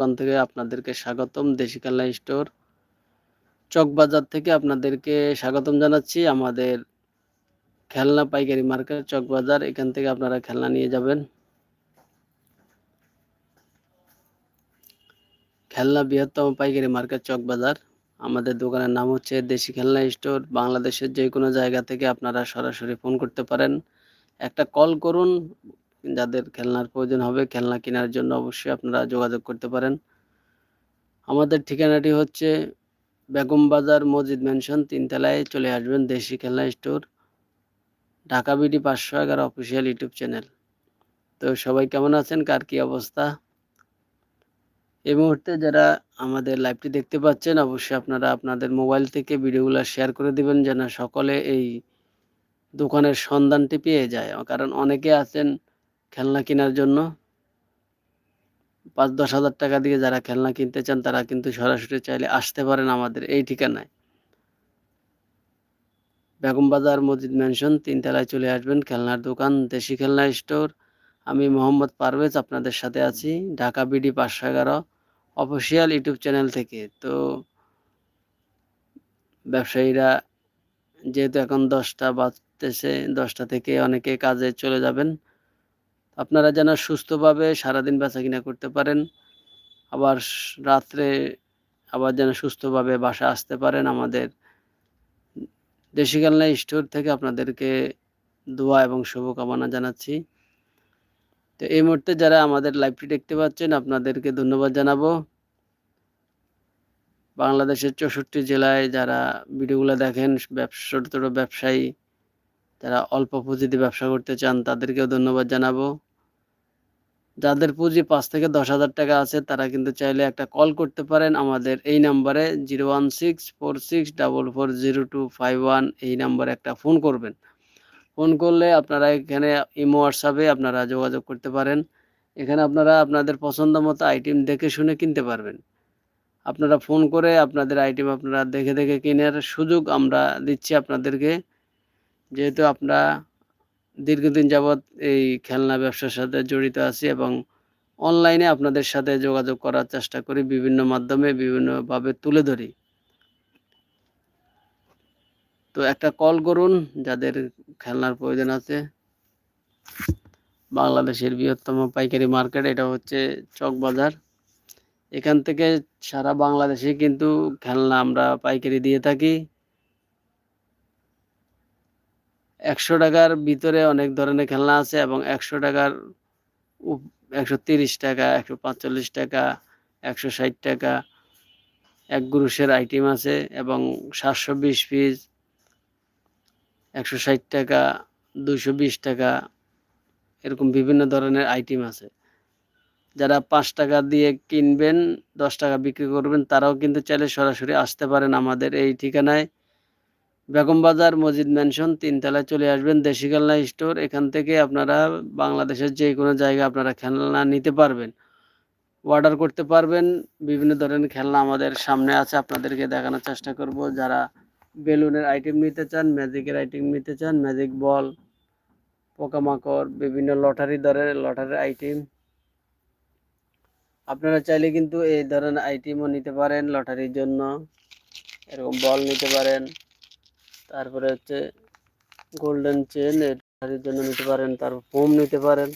দোকান থেকে আপনাদেরকে স্বাগতম, দেশি খেলনা স্টোর। চকবাজার থেকে আপনাদেরকে স্বাগতম জানাচ্ছি আমাদের খেলনা পাইকারি মার্কেট চকবাজার। এখান থেকে আপনারা খেলনা নিয়ে যাবেন। খেলনা বৃহত্তম পাইকারি মার্কেট চকবাজার। আমাদের দোকানের নাম হচ্ছে দেশি খেলনা স্টোর। বাংলাদেশের যে কোনো জায়গা থেকে আপনারা সরাসরি ফোন করতে পারেন। একটা কল করুন যাদের খেলনার প্রয়োজন হবে খেলনা কেনার জন্য অবশ্যই আপনারা যোগাযোগ করতে পারেন। আমাদের ঠিকানাটি হচ্ছে বেগম বাজার মসজিদ ম্যানশন তিনতলায় চলে আসবেন দেশি খেলনা স্টোর ঢাকা বিডি পাঁচশো এগারো অফিসিয়াল ইউটিউব চ্যানেল তো সবাই কেমন আছেন? কার কী অবস্থা? এই মুহূর্তে যারা আমাদের লাইভটি দেখতে পাচ্ছেন, অবশ্যই আপনারা আপনাদের মোবাইল থেকে ভিডিওগুলো শেয়ার করে দিবেন যেন সকলে এই দোকানের সন্ধানটি পেয়ে যায়। কারণ অনেকে আছেন খেলনা কেনার জন্য পাঁচ, দশ হাজার টাকা দিয়ে যারা খেলনা কিনতে চান, তারা কিন্তু সরাসরি চাইলে আসতে পারেন আমাদের এই ঠিকানায়। বেগম বাজার মসজিদ ম্যানশন তিনতলায় চলে আসবেন, খেলনার দোকান, দেশি খেলনা স্টোর আমি মোহাম্মদ পারভেজ, আপনাদের সাথে আছি, ঢাকা বিডি পাঁচশো এগারো, অফিসিয়াল ইউটিউব চ্যানেল থেকে। তো ব্যবসায়ীরা যেহেতু এখন দশটা বাজতেছে, দশটা থেকে অনেকে কাজে চলে যাবেন আপনারা যেন সুস্থভাবে সারাদিন বেচা কিনা করতে পারেন, আবার রাত্রে আবার যেন সুস্থভাবে বাসা আসতে পারেন, আমাদের দেশি খেলনা স্টোর থেকে আপনাদেরকে দোয়া এবং শুভকামনা জানাচ্ছি। তো এই মুহূর্তে যারা আমাদের লাইভটি দেখতে পাচ্ছেন, আপনাদেরকে ধন্যবাদ জানাব। বাংলাদেশের চৌষট্টি জেলায় যারা ভিডিওগুলো দেখেন, ব্যবসা, ছোটো ছোটো ব্যবসায়ী যারা অল্প পুঁজিতে ব্যবসা করতে চান, তাদেরকেও ধন্যবাদ জানাব। যাদের পুঁজি পাঁচ থেকে দশ হাজার টাকা আছে, তারা কিন্তু চাইলে একটা কল করতে পারেন আমাদের এই নাম্বারে zero one six four six double four zero two five one, এই নাম্বারে একটা ফোন করবেন। ফোন করলে আপনারা এখানে ইমো, হোয়াটসঅ্যাপে আপনারা যোগাযোগ করতে পারেন। এখানে আপনারা আপনাদের পছন্দ মতো আইটেম দেখে শুনে কিনতে পারবেন। আপনারা ফোন করে আপনাদের আইটেম আপনারা দেখে দেখে কেনার সুযোগ আমরা দিচ্ছি আপনাদেরকে। যেহেতু আমরা দীর্ঘদিন যাবৎ এই খেলনা ব্যবসার সাথে জড়িত আছি এবং অনলাইনে আপনাদের সাথে যোগাযোগ করার চেষ্টা করি, বিভিন্ন মাধ্যমে বিভিন্নভাবে তুলে ধরি। তো একটা কল করুন, যাদের খেলনার প্রয়োজন আছে। বাংলাদেশের বৃহত্তম পাইকারি মার্কেট, এটা হচ্ছে চকবাজার এখান থেকে সারা বাংলাদেশে কিন্তু খেলনা আমরা পাইকারি দিয়ে থাকি। একশো টাকার ভিতরে অনেক ধরনের খেলনা আছে এবং একশো টাকার একশো তিরিশ টাকা, একশো পাঁচচল্লিশ টাকা, একশো ষাট টাকা, এক গ্রুসের আইটেম আছে এবং সাতশো বিশ পিস, একশো ষাট টাকা দুশো বিশ টাকা, এরকম বিভিন্ন ধরনের আইটেম আছে। যারা পাঁচ টাকা দিয়ে কিনবেন, দশ টাকা বিক্রি করবেন, তারাও কিন্তু চাইলে সরাসরি আসতে পারেন আমাদের এই ঠিকানায়। বেগম বাজার মসজিদ ম্যানশন তিনতলায় চলে আসবেন দেশি খেলনা স্টোর এখান থেকে আপনারা বাংলাদেশের যে কোনো জায়গায় আপনারা খেলনা নিতে পারবেন। অর্ডার করতে পারবেন। বিভিন্ন ধরনের খেলনা আমাদের সামনে আছে, আপনাদেরকে দেখানোর চেষ্টা করব। যারা বেলুনের আইটেম নিতে চান ম্যাজিকের আইটেম নিতে চান ম্যাজিক বল পোকামাকড়, বিভিন্ন লটারি ধরনের লটারির আইটেম আপনারা চাইলে কিন্তু এই ধরনের আইটেমও নিতে পারেন লটারির জন্য। এরকম বল নিতে পারেন। তারপরে হচ্ছে গোল্ডেন চেন এটার জন্য নিতে পারেন, তারপর ফোম নিতে পারেন।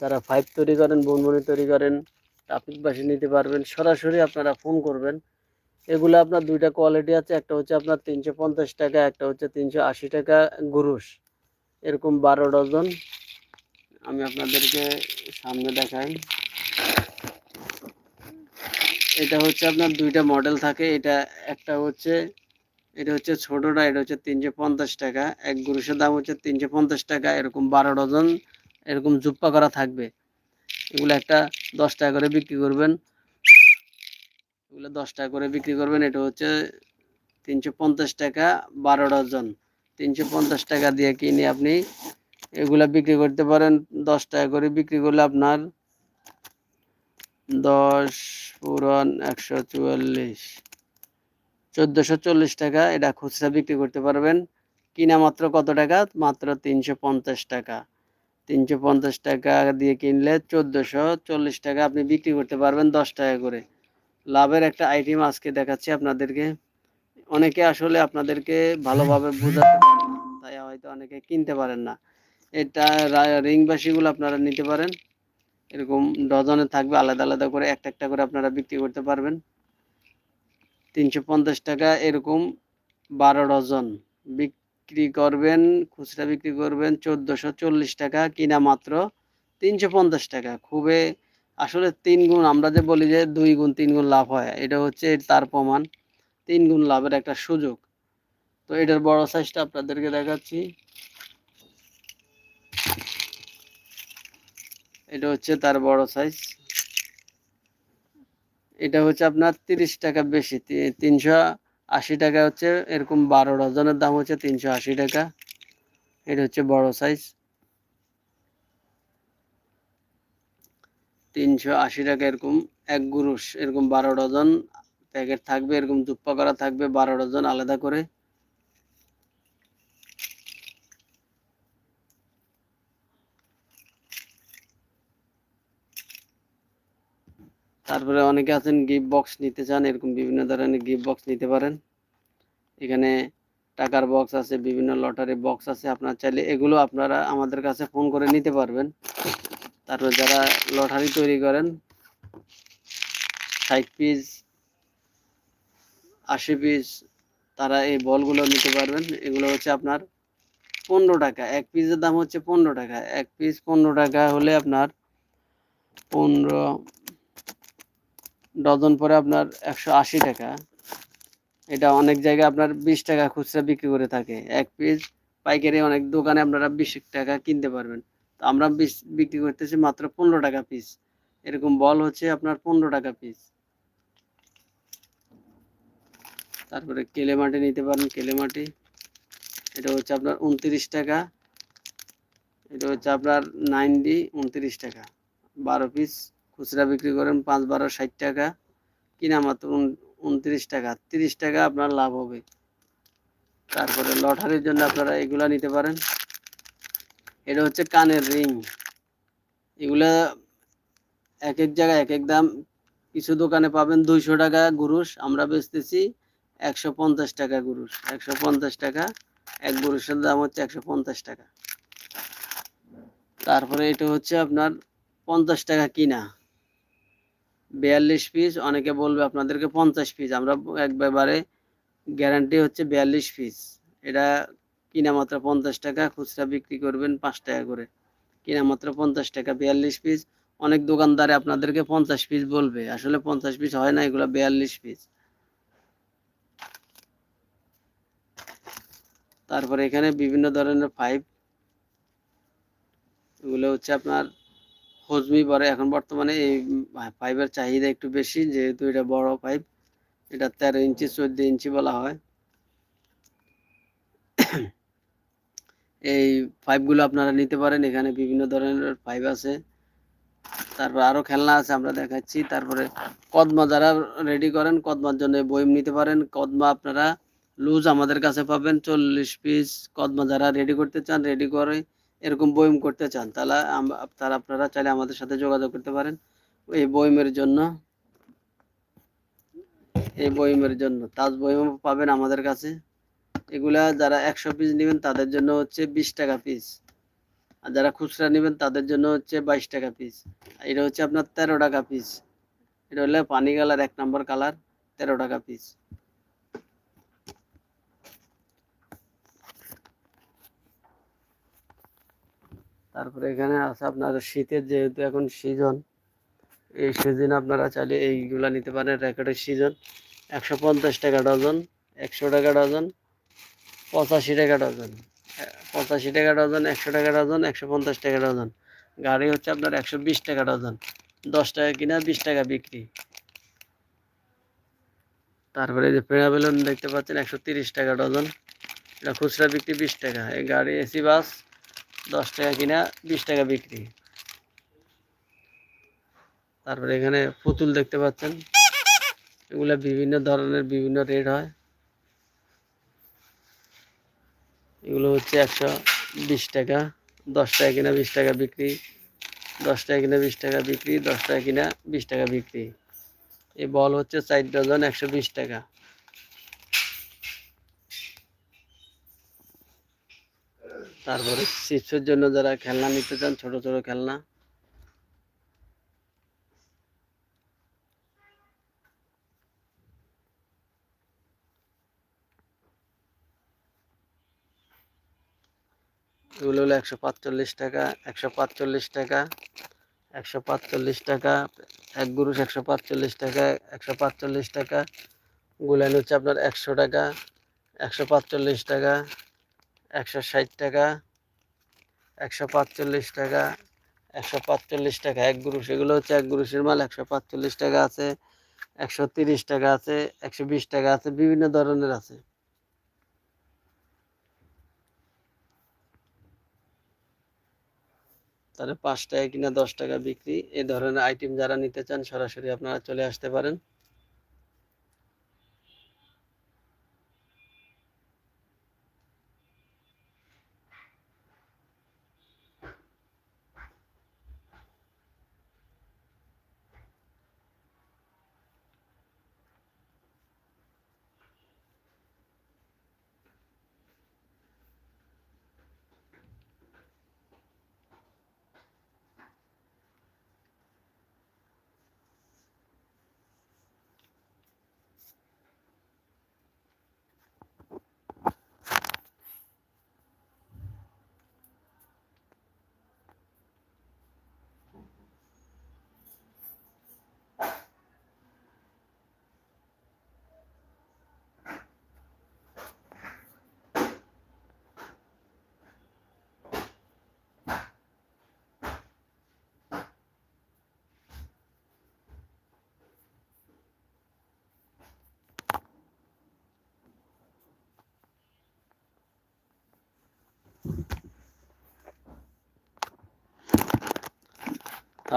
যারা ফাইভ তৈরি করেন, বনবনি তৈরি করেন ট্রাফিক বাসি নিতে পারবেন, সরাসরি আপনারা ফোন করবেন। এগুলো আপনার দুইটা কোয়ালিটি আছে, একটা হচ্ছে আপনার তিনশো পঞ্চাশ টাকা, একটা হচ্ছে তিনশো আশি টাকা গুরুষ এরকম বারো ডজন। আমি আপনাদেরকে সামনে দেখাই। এটা হচ্ছে আপনার দুইটা মডেল থাকে, এটা একটা হচ্ছে এটা হচ্ছে ছোটোটা, এটা হচ্ছে তিনশো পঞ্চাশ টাকা। এক গুরুষের দাম হচ্ছে তিনশো পঞ্চাশ টাকা, এরকম বারো ডজন এরকম জুপ্পা করা থাকবে। এগুলো একটা দশ টাকা করে বিক্রি করবেন। এগুলো দশ টাকা করে বিক্রি করবেন, এটা হচ্ছে তিনশো পঞ্চাশ টাকা, বারো ডজন। তিনশো পঞ্চাশ টাকা দিয়ে কিনে আপনি এগুলা বিক্রি করতে পারেন। দশ টাকা করে বিক্রি করলে আপনার দশ পুরন একশো চুয়াল্লিশ। চোদ্দোশো চল্লিশ টাকা, এটা খুচরা বিক্রি করতে পারবেন। কিনা মাত্র কত টাকা? মাত্র তিনশো পঞ্চাশ টাকা। তিনশো পঞ্চাশ টাকা দিয়ে কিনলে চোদ্দোশো চল্লিশ টাকা আপনি বিক্রি করতে পারবেন দশ টাকা করে। লাভের একটা আইটেম আজকে দেখাচ্ছি আপনাদেরকে। অনেকে আসলে আপনাদেরকে ভালোভাবে বোঝাতে পারেন তাই হয়তো অনেকে কিনতে পারেন না। এটা রিং বাসিগুলো আপনারা নিতে পারেন। এরকম ডজনে থাকবে, আলাদা আলাদা করে একটা একটা করে আপনারা বিক্রি করতে পারবেন। তিনশো পঞ্চাশ টাকা এরকম বারো ডজন বিক্রি করবেন, খুচরা বিক্রি করবেন চোদ্দোশো চল্লিশ টাকা, কিনা মাত্র তিনশো পঞ্চাশ টাকা। খুবই আসলে তিন গুণ, আমরা যে বলি যে দুই গুণ, তিন গুণ লাভ হয়, এটা হচ্ছে তার প্রমাণ। তিন গুণ লাভের একটা সুযোগ। তো এটার বড় সাইজটা আপনাদেরকে দেখাচ্ছি। এটা হচ্ছে তার বড় সাইজ এটা হচ্ছে আপনার তিরিশ টাকা বেশি তিনশো আশি টাকা হচ্ছে এরকম বারো ডজনের দাম হচ্ছে তিনশো আশি টাকা। এটা হচ্ছে বড় সাইজ তিনশো আশি টাকা এরকম এক গুরুষ এরকম বারো ডজন প্যাকেট থাকবে, এরকম দুপ্পা করা থাকবে, বারো ডজন আলাদা করে। তারপরে অনেকে আছেন গিফট বক্স নিতে চান, এরকম বিভিন্ন ধরনের গিফট বক্স নিতে পারেন। এখানে টাকার বক্স আছে, বিভিন্ন লটারি বক্স আছে। আপনার চাইলে এগুলো আপনারা আমাদের কাছে ফোন করে নিতে পারবেন। তারপরে যারা লটারি তৈরি করেন, ষাট পিস আশি পিস তারা এই বলগুলো নিতে পারবেন। এগুলো হচ্ছে আপনার পনেরো টাকা। এক পিসের দাম হচ্ছে পনেরো টাকা। এক পিস পনেরো টাকা হলে আপনার পনেরো ডজন পরে আপনার একশো আশি টাকা। এটা অনেক জায়গায় আপনার বিশ টাকা খুচরা বিক্রি করে থাকে। এক পিস পাইকারি অনেক দোকানে আপনারা বিশ টাকা কিনতে পারবেন। তো আমরা বিক্রি করতেছি মাত্র পনেরো টাকা পিস এরকম বল হচ্ছে আপনার পনেরো টাকা পিস তারপরে কেলে মাটি নিতে পারেন কেলে মাটি এটা হচ্ছে আপনার উনত্রিশ টাকা। এটা হচ্ছে আপনার নাইনটি, উনত্রিশ টাকা। বারো পিস খুচরা বিক্রি করেন পাঁচ, বারো, ষাট টাকা, কিনা মাত্র উন- উনত্রিশ টাকা। তিরিশ টাকা আপনার লাভ হবে। তারপরে লটারির জন্য আপনারা এগুলা নিতে পারেন। এটা হচ্ছে কানের রিং। এগুলা এক এক জায়গায় এক এক দাম। কিছু দোকানে পাবেন দুইশো টাকা গুরুষ আমরা বেচতেছি একশো পঞ্চাশ টাকা গুরুষ একশো পঞ্চাশ টাকা। এক গুরুষের দাম হচ্ছে একশো পঞ্চাশ টাকা। তারপরে এটা হচ্ছে আপনার পঞ্চাশ টাকা কিনা। বিয়াল্লিশ পিস অনেকে বলবে আপনাদেরকে পঞ্চাশ পিস আমরা একবারে গ্যারান্টি হচ্ছে বিয়াল্লিশ পিস এটা কিনা মাত্র পঞ্চাশ টাকা, খুচরা বিক্রি করবেন পাঁচ টাকা করে। কিনা মাত্র পঞ্চাশ টাকা, বিয়াল্লিশ পিস অনেক দোকানদারে আপনাদেরকে পঞ্চাশ পিস বলবে। আসলে পঞ্চাশ পিস হয় না, এগুলো বিয়াল্লিশ পিস তারপরে এখানে বিভিন্ন ধরনের পাইপ এগুলো হচ্ছে আপনার হজমি পরে। এখন বর্তমানে এই পাইপের চাহিদা একটু বেশি, যেহেতু এটা বড় পাইপ এটা তেরো ইঞ্চি, চোদ্দ ইঞ্চি বলা হয়। এই পাইপগুলো আপনারা নিতে পারেন, এখানে বিভিন্ন ধরনের পাইপ আছে। তারপর আরও খেলনা আছে, আমরা দেখাচ্ছি। তারপরে কদমা যারা রেডি করেন, কদমার জন্য বইম নিতে পারেন। কদমা আপনারা লুজ আমাদের কাছে পাবেন, চল্লিশ পিস কদমা যারা রেডি করতে চান রেডি করে এরকম বইম করতে চান, তাহলে তারা আপনারা চাইলে আমাদের সাথে যোগাযোগ করতে পারেন। এই বইমের জন্য, এই বইমের জন্য। তাজ বইম পাবেন আমাদের কাছে। এগুলা যারা একশো পিস নেবেন, তাদের জন্য হচ্ছে বিশ টাকা পিস আর যারা খুচরা নেবেন, তাদের জন্য হচ্ছে বাইশ টাকা পিস এটা হচ্ছে আপনার তেরো টাকা পিস এটা হলে পানি কালার, এক নম্বর কালার, তেরো টাকা পিস তারপরে এখানে আছে আপনার শীতের যেহেতু এখন সিজন এই সিজন আপনারা চাইলে এইগুলা নিতে পারেন র্যাকেটের সিজন একশো পঞ্চাশ টাকা ডজন একশো টাকা ডজন পঁচাশি টাকা ডজন পঁচাশি টাকা ডজন একশো টাকা ডজন একশো পঞ্চাশ টাকা ডজন গাড়ি হচ্ছে আপনার একশো বিশ টাকা ডজন দশ টাকা কিনা, বিশ টাকা বিক্রি। তারপরে যে পেড়া দেখতে পাচ্ছেন, একশো তিরিশ টাকা ডজন এটা খুচরা বিক্রি বিশ টাকা। এই গাড়ি, এসি, বাস দশ টাকা কিনা, বিশ টাকা বিক্রি। তারপরে এখানে পুতুল দেখতে পাচ্ছেন। এগুলো বিভিন্ন ধরনের, বিভিন্ন রেট হয়। এগুলো হচ্ছে একশো বিশ টাকা। দশ টাকা কিনা, বিশ টাকা বিক্রি। দশ টাকা কিনা, বিশ টাকা বিক্রি। দশ টাকা কিনা, বিশ টাকা বিক্রি। এই বল হচ্ছে চার ডজন একশো বিশ টাকা। তারপরে শিশুর জন্য যারা খেলনা নিতে চান, ছোট ছোট খেলনা। এগুলো হলো একশো পাঁচচল্লিশ টাকা, একশো পাঁচচল্লিশ টাকা, একশো পাঁচচল্লিশ টাকা, এক গুরুষ একশো পাঁচচল্লিশ টাকা, একশো পাঁচচল্লিশ টাকা। গুলান হচ্ছে আপনার একশো টাকা, একশো পাঁচচল্লিশ টাকা একশো ষাট টাকা, একশো পাঁচচল্লিশ টাকা, একশো পাঁচচল্লিশ টাকা এক গুরুষ এগুলো হচ্ছে এক গুরুষের মাল, একশো পাঁচচল্লিশ টাকা আছে, একশো তিরিশ টাকা আছে, একশো বিশ টাকা আছে, বিভিন্ন ধরনের আছে। তাহলে পাঁচ টাকা কিনা দশ টাকা বিক্রি। এই ধরনের আইটেম যারা নিতে চান, সরাসরি আপনারা চলে আসতে পারেন।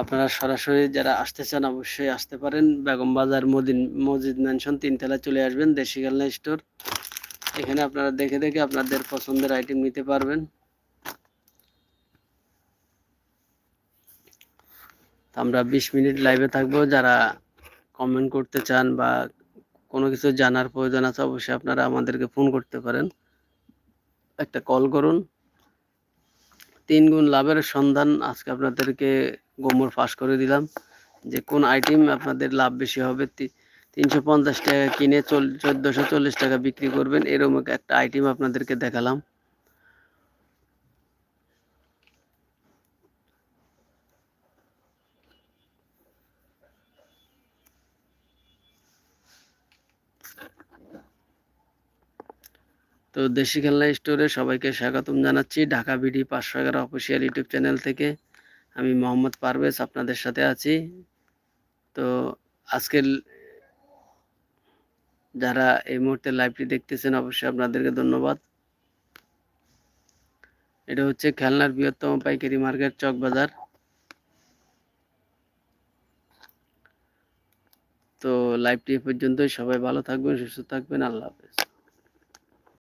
আপনারা সরাসরি যারা আসতে চান অবশ্যই আসতে পারেন। বেগম বাজার মদিন, মসজিদ ম্যানশন তিনতলা চলে আসবেন, দেশি খেলনা স্টোর এখানে আপনারা দেখে দেখে আপনাদের পছন্দের আইটেম নিতে পারবেন। আমরা বিশ মিনিট লাইভে থাকব। যারা কমেন্ট করতে চান বা কোনো কিছু জানার প্রয়োজন আছে, অবশ্যই আপনারা আমাদেরকে ফোন করতে পারেন। একটা কল করুন। তিন গুণ লাভের সন্ধান আজকে আপনাদেরকে গোমর ফাঁস করে দিলাম। যে কোন আইটেম আপনাদের লাভ বেশি হবে তিনশো পঞ্চাশ টাকা কিনে চোদ্দোশো চল্লিশ টাকা বিক্রি করবেন, এরকম একটা আইটেম আপনাদেরকে দেখালাম। তো দেশি খেলনা স্টোরে সবাইকে স্বাগতম জানাচ্ছি, ঢাকা বিডি পাঁচশো এগারো অফিসিয়াল ইউটিউব চ্যানেল থেকে। আমি মোহাম্মদ পারভেজ আপনাদের সাথে আছি। তো আজকের যারা এই মুহূর্তে লাইভটি দেখতেছেন, অবশ্যই আপনাদেরকে ধন্যবাদ। এটা হচ্ছে খেলনার বৃহত্তম পাইকারি মার্কেট, চক বাজার। তো লাইভটি এ পর্যন্তই। সবাই ভালো থাকবেন, সুস্থ থাকবেন। আল্লাহ হাফেজ।